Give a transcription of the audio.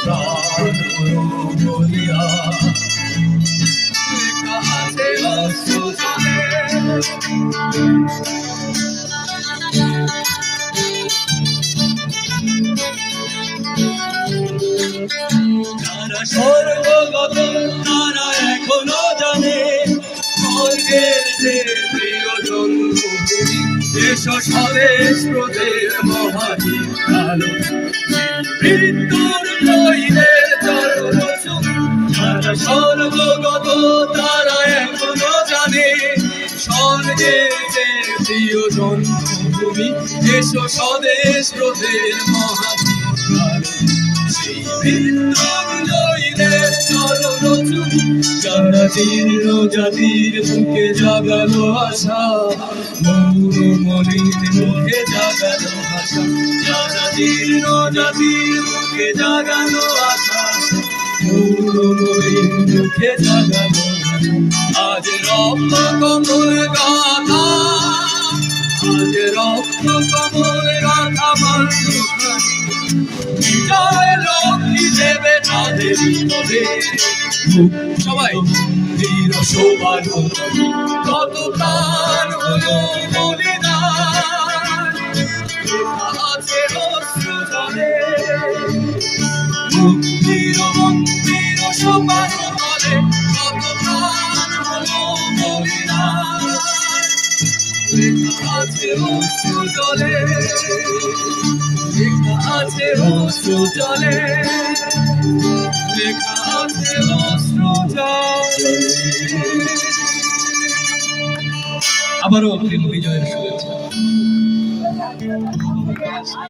প্রাণ হলো বলিয়া। লেখা আছে অস্ত্র তারা স্বর্গগত তারা এখনও জানে স্বর্গের যে প্রিয়জন দেশ স্বদেশ প্রদের মহানি স্বর্গের যে প্রিয় জন্মভূমি দেশ স্বদেশ প্রদের মহানি সেই বিদ্রোহীদের চরণ চুরি যারা জীর্ণ জাতির বুকে জাগালো আশা মৌর মলিন মুখে জাগালো আশা। জাতির বুকে জাগালো আশা মৌর মলিন মুখে জাগালো আজ রক্ত কমল গাথা। আজ রক্ত কমল গাথা মানুষ জয় লক্ষ্মী দেবে তাদের তবে সবাই বীর শোভান কত প্রাণ হলো বলিদান আছে অশ্রু জলে। মন্দির লেখা আছে অশ্রু জলে লেখা আছে অশ্রু জলে লেখা আছে অশ্রু আবারও বিজয়ের শুভেচ্ছা।